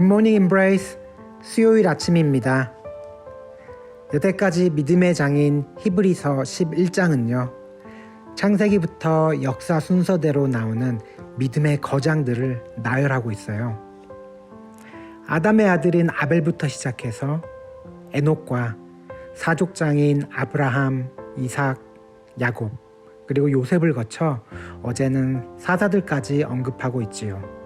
굿모닝 임브레이스 수요일 아침입니다. 여태까지 믿음의 장인 히브리서 11장은요. 창세기부터 역사 순서대로 나오는 믿음의 거장들을 나열하고 있어요. 아담의 아들인 아벨부터 시작해서 에녹과 사족장인 아브라함, 이삭, 야곱, 그리고 요셉을 거쳐 어제는 사사들까지 언급하고 있지요.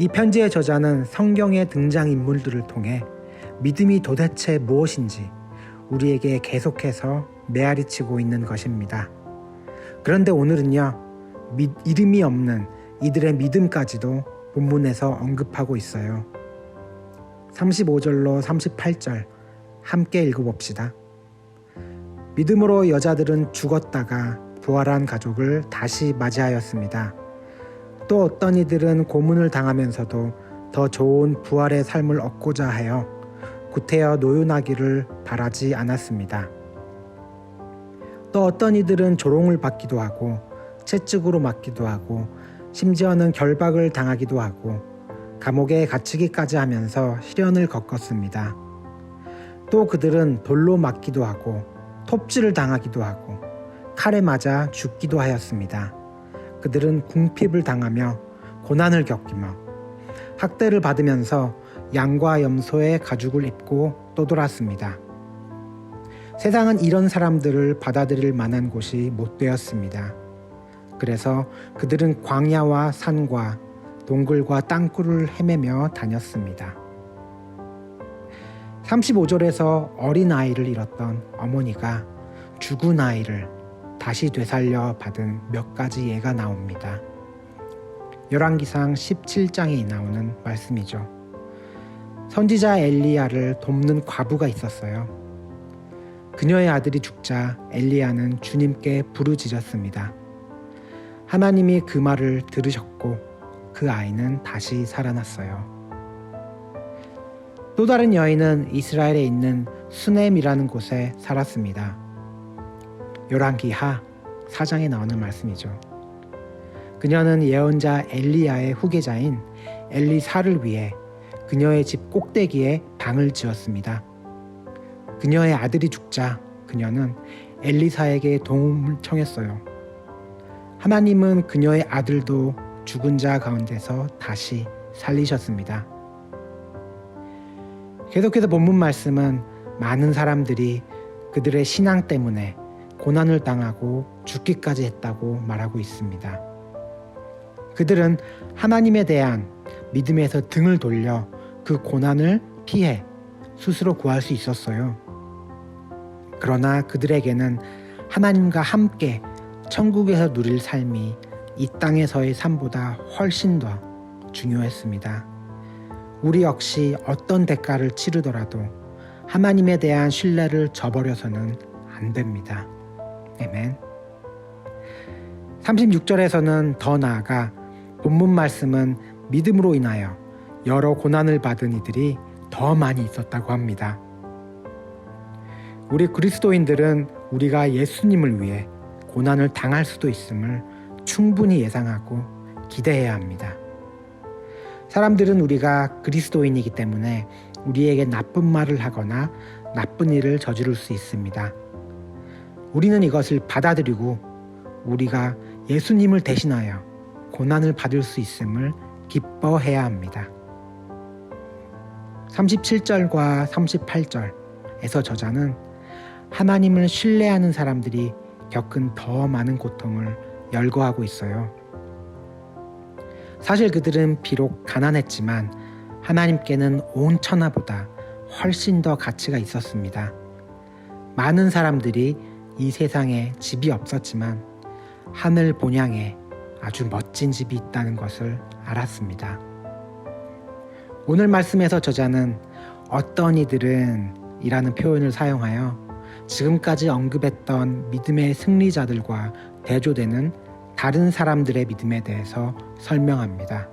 이 편지의 저자는 성경의 등장인물들을 통해 믿음이 도대체 무엇인지 우리에게 계속해서 메아리치고 있는 것입니다. 그런데 오늘은요, 미, 이름이 없는 이들의 믿음까지도 본문에서 언급하고 있어요. 35절로 38절 함께 읽어봅시다. 믿음으로 여자들은 죽었다가 부활한 가족을 다시 맞이하였습니다. 또 어떤 이들은 고문을 당하면서도 더 좋은 부활의 삶을 얻고자 하여 구태여 노윤하기를 바라지 않았습니다. 또 어떤 이들은 조롱을 받기도 하고 채찍으로 맞기도 하고 심지어는 결박을 당하기도 하고 감옥에 갇히기까지 하면서 시련을 겪었습니다. 또 그들은 돌로 맞기도 하고 톱질을 당하기도 하고 칼에 맞아 죽기도 하였습니다. 그들은 궁핍을 당하며 고난을 겪이며 학대를 받으면서 양과 염소의 가죽을 입고 떠돌았습니다. 세상은 이런 사람들을 받아들일 만한 곳이 못 되었습니다. 그래서 그들은 광야와 산과 동굴과 땅굴을 헤매며 다녔습니다. 35절에서 어린 아이를 잃었던 어머니가 죽은 아이를 다시 되살려 받은 몇 가지 예가 나옵니다. 열왕기상 17장에 나오는 말씀이죠. 선지자 엘리야를 돕는 과부가 있었어요. 그녀의 아들이 죽자 엘리야는 주님께 부르짖었습니다. 하나님이 그 말을 들으셨고 그 아이는 다시 살아났어요. 또 다른 여인은 이스라엘에 있는 수넴이라는 곳에 살았습니다. 열왕기하 4장에 나오는 말씀이죠. 그녀는 예언자 엘리야의 후계자인 엘리사를 위해 그녀의 집 꼭대기에 방을 지었습니다. 그녀의 아들이 죽자 그녀는 엘리사에게 도움을 청했어요. 하나님은 그녀의 아들도 죽은 자 가운데서 다시 살리셨습니다. 계속해서 본문 말씀은 많은 사람들이 그들의 신앙 때문에 고난을 당하고 죽기까지 했다고 말하고 있습니다. 그들은 하나님에 대한 믿음에서 등을 돌려 그 고난을 피해 스스로 구할 수 있었어요. 그러나 그들에게는 하나님과 함께 천국에서 누릴 삶이 이 땅에서의 삶보다 훨씬 더 중요했습니다. 우리 역시 어떤 대가를 치르더라도 하나님에 대한 신뢰를 저버려서는 안 됩니다. 에멘. 36절에서는 더 나아가 본문 말씀은 믿음으로 인하여 여러 고난을 받은 이들이 더 많이 있었다고 합니다. 우리 그리스도인들은 우리가 예수님을 위해 고난을 당할 수도 있음을 충분히 예상하고 기대해야 합니다. 사람들은 우리가 그리스도인이기 때문에 우리에게 나쁜 말을 하거나 나쁜 일을 저지를 수 있습니다. 우리는 이것을 받아들이고 우리가 예수님을 대신하여 고난을 받을 수 있음을 기뻐해야 합니다. 37절과 38절에서 저자는 하나님을 신뢰하는 사람들이 겪은 더 많은 고통을 열거하고 있어요. 사실 그들은 비록 가난했지만 하나님께는 온 천하보다 훨씬 더 가치가 있었습니다. 많은 사람들이 이 세상에 집이 없었지만 하늘 본향에 아주 멋진 집이 있다는 것을 알았습니다. 오늘 말씀에서 저자는 어떤 이들은 이라는 표현을 사용하여 지금까지 언급했던 믿음의 승리자들과 대조되는 다른 사람들의 믿음에 대해서 설명합니다.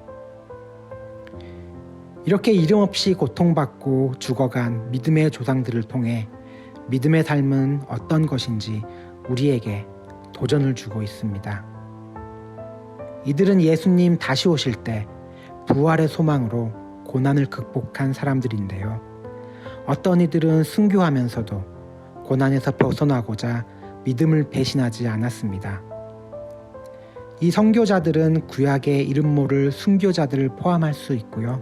이렇게 이름 없이 고통받고 죽어간 믿음의 조상들을 통해 믿음의 삶은 어떤 것인지 우리에게 도전을 주고 있습니다. 이들은 예수님 다시 오실 때 부활의 소망으로 고난을 극복한 사람들인데요. 어떤 이들은 순교하면서도 고난에서 벗어나고자 믿음을 배신하지 않았습니다. 이 선교자들은 구약의 이름 모를 순교자들을 포함할 수 있고요.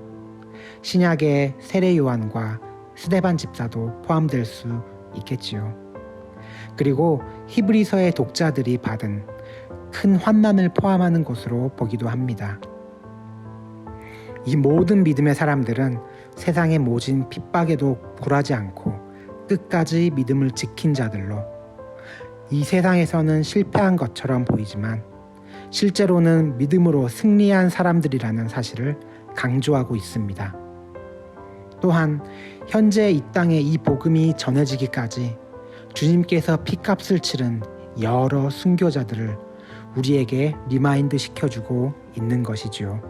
신약의 세례 요한과 스데반 집사도 포함될 수 있겠지요. 그리고 히브리서의 독자들이 받은 큰 환난을 포함하는 것으로 보기도 합니다. 이 모든 믿음의 사람들은 세상의 모진 핍박에도 굴하지 않고 끝까지 믿음을 지킨 자들로 이 세상에서는 실패한 것처럼 보이지만 실제로는 믿음으로 승리한 사람들이라는 사실을 강조하고 있습니다. 또한 현재 이 땅에 이 복음이 전해지기까지 주님께서 피값을 치른 여러 순교자들을 우리에게 리마인드 시켜주고 있는 것이지요.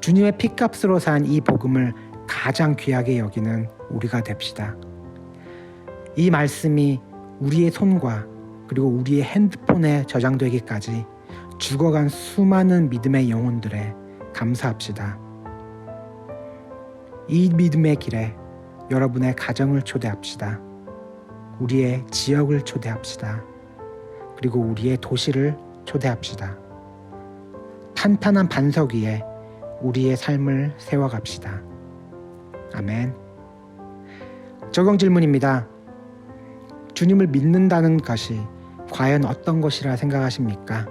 주님의 피값으로 산 이 복음을 가장 귀하게 여기는 우리가 됩시다. 이 말씀이 우리의 손과 그리고 우리의 핸드폰에 저장되기까지 죽어간 수많은 믿음의 영혼들에 감사합시다. 이 믿음의 길에 여러분의 가정을 초대합시다. 우리의 지역을 초대합시다. 그리고 우리의 도시를 초대합시다. 탄탄한 반석 위에 우리의 삶을 세워갑시다. 아멘. 적용 질문입니다. 주님을 믿는다는 것이 과연 어떤 것이라 생각하십니까?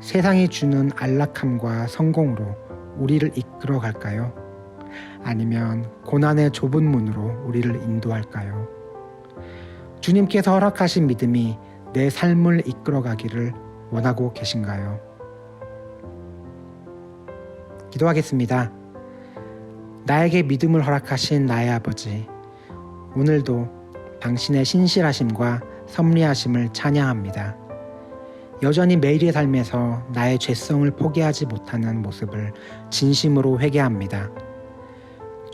세상이 주는 안락함과 성공으로 우리를 이끌어 갈까요? 아니면 고난의 좁은 문으로 우리를 인도할까요? 주님께서 허락하신 믿음이 내 삶을 이끌어 가기를 원하고 계신가요? 기도하겠습니다. 나에게 믿음을 허락하신 나의 아버지, 오늘도 당신의 신실하심과 섭리하심을 찬양합니다. 여전히 매일의 삶에서 나의 죄성을 포기하지 못하는 모습을 진심으로 회개합니다.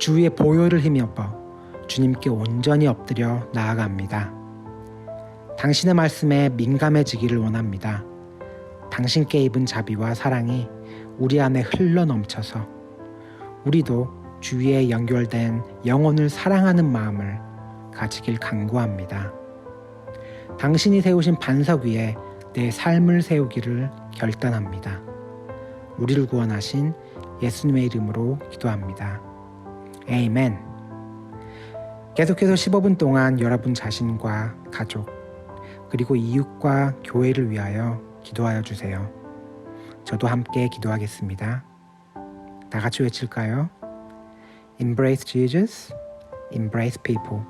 주의 보혈을 힘입어 주님께 온전히 엎드려 나아갑니다. 당신의 말씀에 민감해지기를 원합니다. 당신께 입은 자비와 사랑이 우리 안에 흘러 넘쳐서 우리도 주위에 연결된 영혼을 사랑하는 마음을 가지길 간구합니다. 당신이 세우신 반석 위에 내 삶을 세우기를 결단합니다. 우리를 구원하신 예수님의 이름으로 기도합니다. 에이멘. 계속해서 15분 동안 여러분 자신과 가족, 그리고 이웃과 교회를 위하여 기도하여 주세요. 저도 함께 기도하겠습니다. 다 같이 외칠까요? Embrace Jesus, embrace people.